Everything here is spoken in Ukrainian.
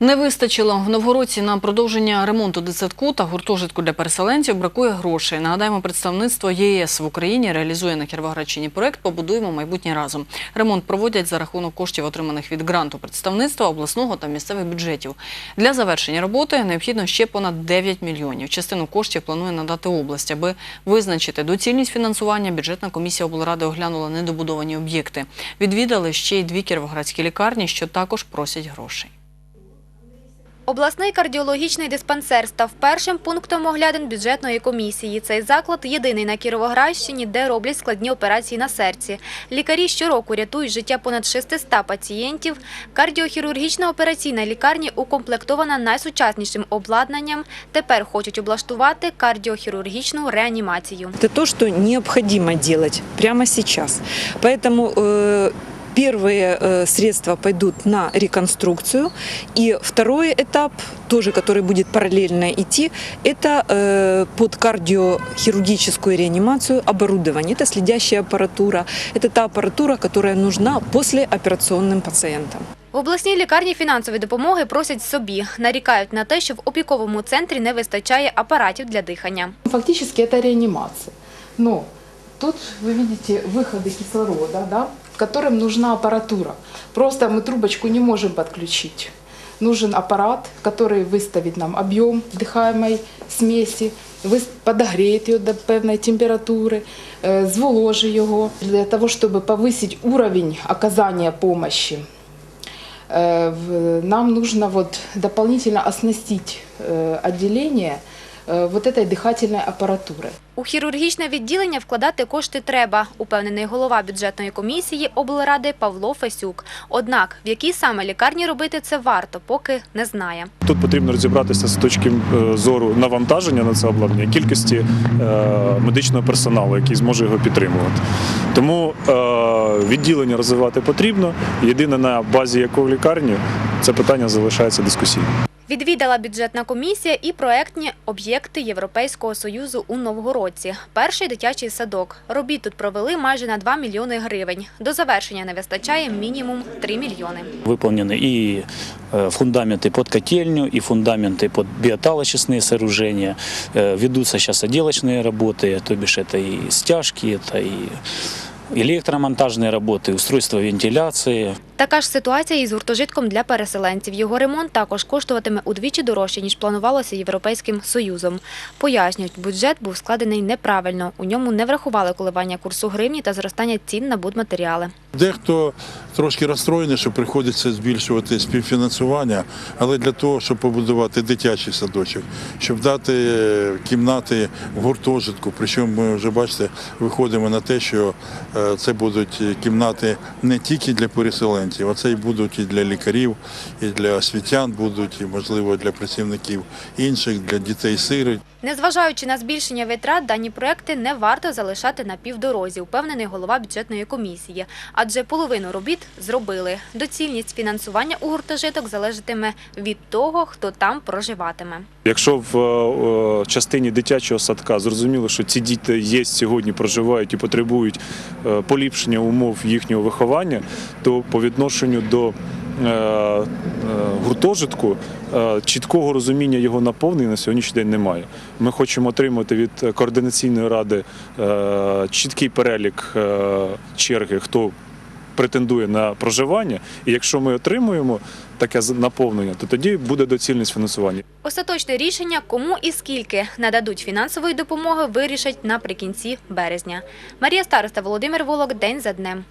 Не вистачило в Новгородці на продовження ремонту дитсадку та гуртожитку для переселенців. Бракує грошей. Нагадаємо, представництво ЄС в Україні реалізує на Кіровоградщині проект Побудуємо майбутнє разом. Ремонт проводять за рахунок коштів, отриманих від гранту представництва обласного та місцевих бюджетів. Для завершення роботи необхідно ще понад 9 мільйонів. Частину коштів планує надати область, аби визначити доцільність фінансування. Бюджетна комісія облради оглянула недобудовані об'єкти. Відвідали ще й дві кіровоградські лікарні, що також просять грошей. Обласний кардіологічний диспансер став першим пунктом оглядин бюджетної комісії. Цей заклад єдиний на Кіровоградщині, де роблять складні операції на серці. Лікарі щороку рятують життя понад 600 пацієнтів. Кардіохірургічна операційна лікарня укомплектована найсучаснішим обладнанням. Тепер хочуть облаштувати кардіохірургічну реанімацію. Это то, что необходимо делать прямо сейчас. Поэтому э, первые э, средства пойдут на реконструкцию. И второй этап, тоже который будет параллельно идти, это э, под кардиохирургическую реанимацию оборудование. Это следящая аппаратура. Это та аппаратура, которая нужна послеоперационным пациентам. В обласній лікарні фінансової допомоги просять собі. Нарікають на те, що в опіковому центрі не вистачає апаратів для дихання. Фактически это реанимация. Но тут вы видите выходы кислорода, да, которым нужна аппаратура. Просто мы трубочку не можем подключить. Нужен аппарат, который выставит нам объем дыхаемой смеси, выс- подогреет ее до певной температуры, э, зволожи его. Для того, чтобы повысить уровень оказания помощи, э, в- нам нужно вот дополнительно оснастить э, отделение э, вот этой дыхательной аппаратурой. У хірургічне відділення вкладати кошти треба, упевнений голова бюджетної комісії облради Павло Фесюк. Однак, в якій саме лікарні робити це варто, поки не знає. Тут потрібно розібратися з точки е, зору навантаження на це обладнання, кількості е, медичного персоналу, який зможе його підтримувати. Тому е, відділення розвивати потрібно. Єдине на базі якої лікарні це питання залишається дискусійним. Відвідала бюджетна комісія і проектні об'єкти Європейського союзу у Новгородці. Перший дитячий садок. Робіт тут провели майже на 2 мільйони гривень. До завершення не вистачає мінімум 3 мільйони. Выполнены и э, фундаменты под котельню, и фундаменты под биоталочисные сооружения. Э, Ведутся сейчас отделочные работы, то бишь это и стяжки, это и электромонтажные работы, устройство вентиляции. Така ж ситуація із гуртожитком для переселенців. Його ремонт також коштуватиме удвічі дорожче, ніж планувалося Європейським Союзом. Пояснюють, бюджет був складений неправильно. У ньому не врахували коливання курсу гривні та зростання цін на будматеріали. Дехто трошки розстроєний, що приходиться збільшувати співфінансування, але для того, щоб побудувати дитячий садочок, щоб дати е, кімнати в гуртожитку. Причому ми вже бачите, виходимо на те, що е, це будуть кімнати не тільки для переселенців, а це і будуть і для лікарів, і для освітян будуть, і можливо для працівників інших, для дітей-сирот. Незважаючи на збільшення витрат, дані проекти не варто залишати на півдорозі, упевнений голова бюджетної комісії. Адже половину робіт зробили. Доцільність фінансування у гуртожиток залежатиме від того, хто там проживатиме. Якщо в е, частині дитячого садка зрозуміло, що ці діти є сьогодні, проживають і потребують е, поліпшення умов їхнього виховання, то по відношенню до е, е, гуртожитку е, чіткого розуміння його наповнення на сьогоднішній день немає. Ми хочемо отримати від координаційної ради чіткий перелік черги, хто претендує на проживання, і якщо ми отримуємо таке наповнення, то тоді буде доцільність фінансування. Остаточне рішення, кому і скільки нададуть фінансової допомоги, вирішать наприкінці березня. Марія Староста, Володимир Волок, День за днем.